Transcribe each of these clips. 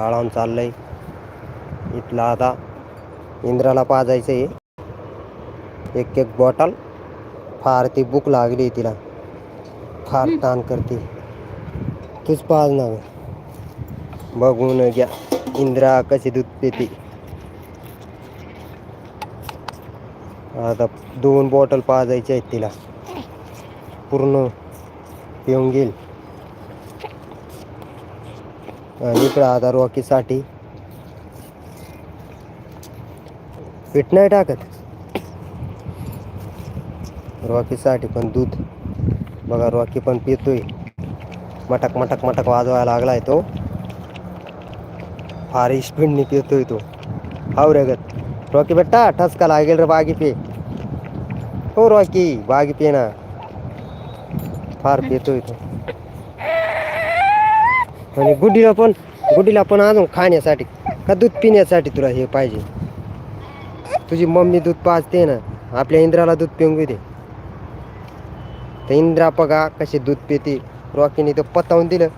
गाळावून चाललंय. इथला आता इंद्राला पाजायचं आहे एक एक बॉटल फार ती बुक लागली तिला. फार ताण करते. तूच पाज ना. बघून घ्या. इंद्रा कशी दूध पिते. आता दोन बॉटल पाजायच्या आहेत तिला. पूर्ण पिऊन घेईल. इकडं आता रॉकीसाठी पीठ नाही टाकत. रॉकीसाठी पण दूध. बघा रॉकी पण पितोय. मटक मटक मटक वाजवायला लागलाय तो. फार स्पीडने पितोय तो. हाव रे गत. रॉकी बेटा ठसका लागेल रे बागी पे. हो रॉकी बागी पे ना. फार पितोय तो. म्हणजे आणि गुडीला पण गुडीला पण आणून खाण्यासाठी का दूध पिण्यासाठी तुला हे पाहिजे? तुझी मम्मी दूध पाजते ना आपल्या इंद्राला दूध पिऊन घेते तर इंद्रा बघा कसे दूध पिते. रॉकीने तर पतावून दिलं.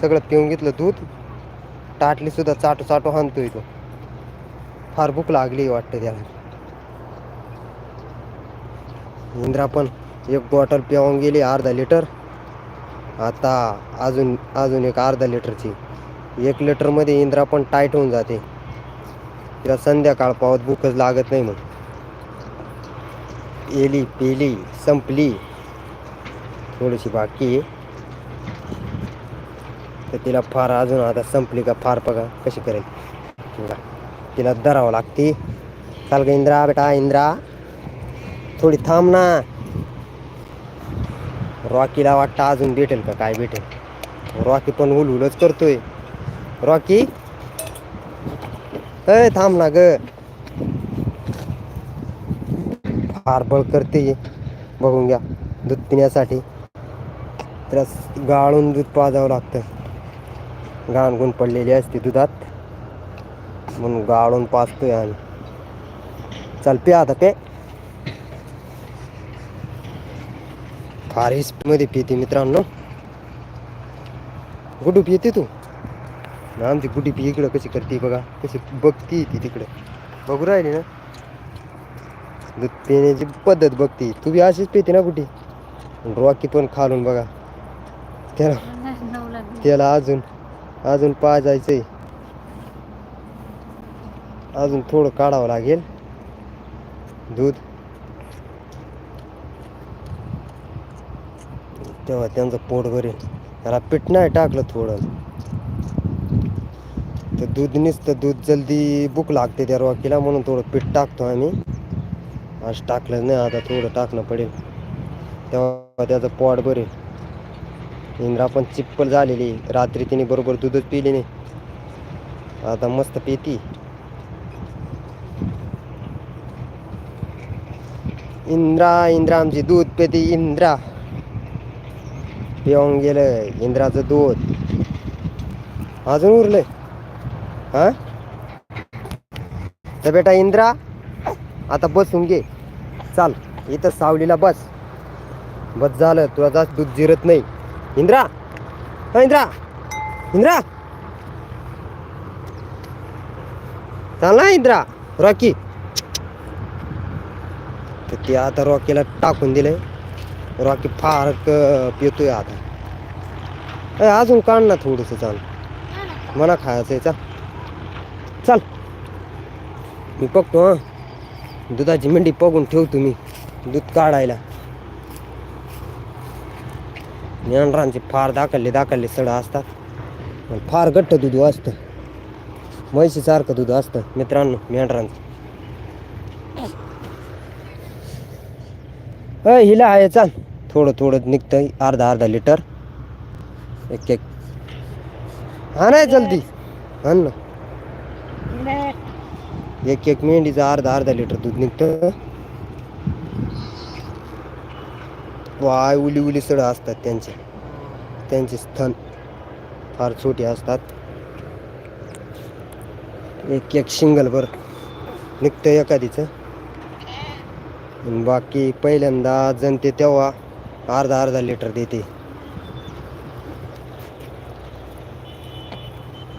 सगळं पिऊन घेतलं दूध. टाटली सुद्धा चाटू चाटू हाणतोय तो. फार भूक लागली वाटतं त्याला. इंद्रा पण एक बॉटल पिऊन गेली अर्धा लिटर. आता अजून अजून एक अर्धा लिटरची. एक लिटरमध्ये इंद्रा पण टाईट होऊन जाते. तिला संध्याकाळ पावत भूकच लागत नाही मग एली पेली संपली. थोडीशी बाकी आहे. तर तिला फार अजून आता संपली का फार बघा कशी करेल. तिला धरावं लागते. चाल का इंद्रा बेटा इंद्रा. थोडी थांब ना. रॉकीला वाटतं अजून भेटेल का? काय भेटेल? रॉकी पण हुलहुलच करतोय. रॉकी? अय थांब ना ग. फार बळ करते बघून घ्या दूध पिण्यासाठी. त्याला गाळून दूध पाजावं लागतं. गाण गुण पडलेली असते दुधात. म्हणून गाळून पाजतोय आम्ही. चल पे आता पे फारमध्ये पिते मित्रांनो. गुडू पिते तू? ना आमची गुडी पी इकडं कशी करते बघा. कशी बघती ती तिकडे. बघू राहिली ना? दूध पिण्याची पद्धत बघती. तू बी अशीच पिते ना कुठे रॉकी पण खालून बघा. त्याला त्याला अजून अजून पाजायचंय. अजून थोडं काढावं लागेल. दूध. तेव्हा त्यांचं पोट भरेल त्याला पीठ नाही टाकलं थोडं. तर दूध तर दूध जल्दी भूक लागते त्या रॉकीला म्हणून थोडं पीठ टाकतो आम्ही. आज टाकलं नाही आता थोडं टाकणं पडेल. तेव्हा त्याचं पोट भरेल इंद्रा पण चिप्पल झालेली. रात्री तिने बरोबर दूधच पिली नाही. आता मस्त पिती. इंद्रा इंद्रा आमची दूध पेती इंद्रा. पिऊन गेलं इंद्राचं दूध. अजून उरलंय. हा? तर बेटा इंद्रा आता बसून घे. चाल इथं सावलीला बस. बस झालं तुला जास्त दूध जिरत नाही. इंद्रा! हा इंद्रा! इंद्रा! चाल ना इंद्रा. रॉकी. तर ते आता रॉकीला टाकून दिलंय. रॉकी फार पितोय आता. ए, अजून काढ ना थोडंसं चाल. मला खायचंय चा चाल. मी बघतो हा. दुधाची मेंढी बघून ठेवतो मी दूध काढायला. मेंढरांचे फार दाखवले दाखवले सड असतात. फार घट्ट दूध असतं. म्हैशीसारखं दूध असतं मित्रांनो मेंढरांचं अय हिला आहे चाल. थोडं थोडं निघतं अर्धा अर्धा लिटर. एक एक. हा नाही जल्दी आण ना. एक एक मेंढीचं अर्धा अर्धा लिटर दूध निघतं. वाय उली उली सड असतात त्यांचे. त्यांचे स्थन फार छोटे असतात. एक एक शिंगल बर. निघतं एखादीचं. बाकी पहिल्यांदा जनते तेव्हा अर्धा अर्धा लिटर देते.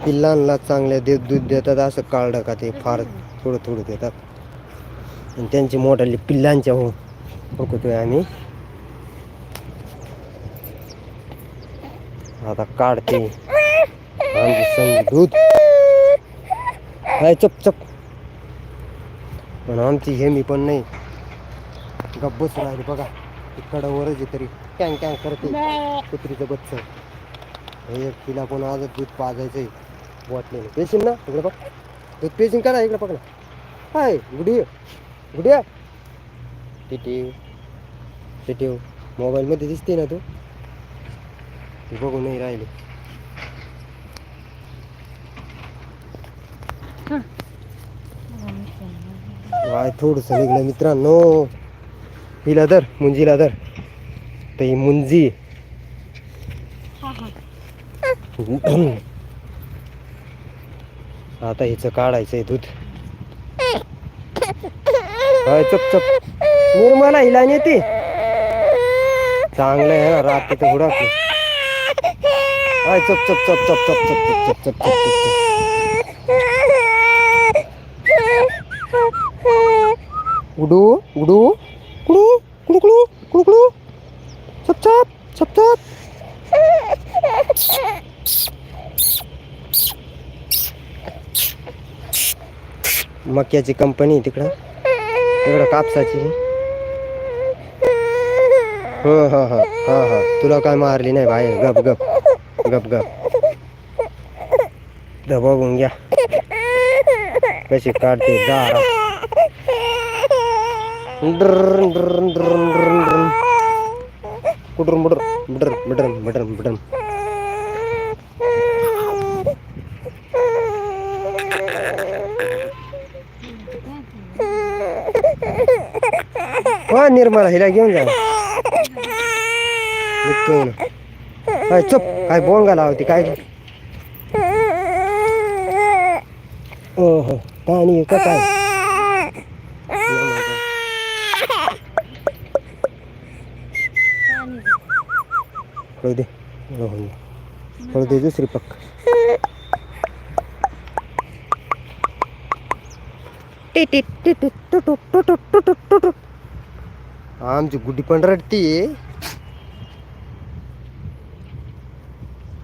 पिल्लांना चांगल्या दे दूध देतात असं काढलं का ते फार थोडं थोडं देतात. आणि त्यांची मोठाली पिल्लांच्या हो बघतोय आम्ही. आता काढते. आमची संग दूध. काय चप चप. पण आमची हेमी पण नाही. गप्पच राहिली बघा. कडावरच आहे तरी. कॅंग कॅंग करते कुत्रीचं बच्च. हे तिला पण आज दूध पाजायचं आहे वाटलेलं पेशील ना? इकडे बघ. दूध पेशील का ना इकडे बघ ना. हाय गुडी गुडिया टिटीव टिटीव मोबाईलमध्ये दिसते ना तू? ती बघू नाही राहिली. थोडंसं निघलं मित्रांनो. हिला धर मुंजीला धर तर ही मुंजी आता हिचं काढायचंय दूध हाय चप चप निर्मला हिला नेते चांगलं आहे ना रात तिथं हाय चप चप चप चप चप चप चप चप चप चप उडू उडू कुडू कुडू कुडू चप चप चप चप। मक्याची कंपनी तिकडं. तिकडं कापसाची हो हो हो, हा हा. तुला काय मारली नाही बाहेर गप गप गप गप. बघून घ्या. कशी काढते दारा. mudur mudur mudur mudur mudur mudur wah nirmala hilang juga betul ay cep ay bohong gak lah tika oh tani kata कळू दे हो, हो. दे दुसरी पक्क आमची गुड्डी पण रडती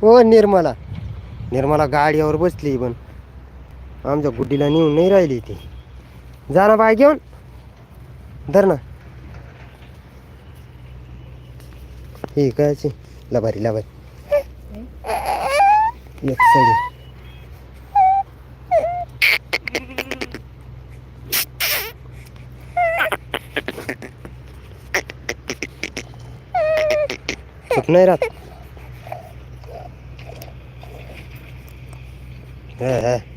हो निर्मला निर्मला गाडीवर बसली पण आमच्या गुड्डीला नेऊन नाही राहिली ती जा ना बाय घेऊन धर ना हे कायची लबारी लबारी. एक नाही राहत हे, हे.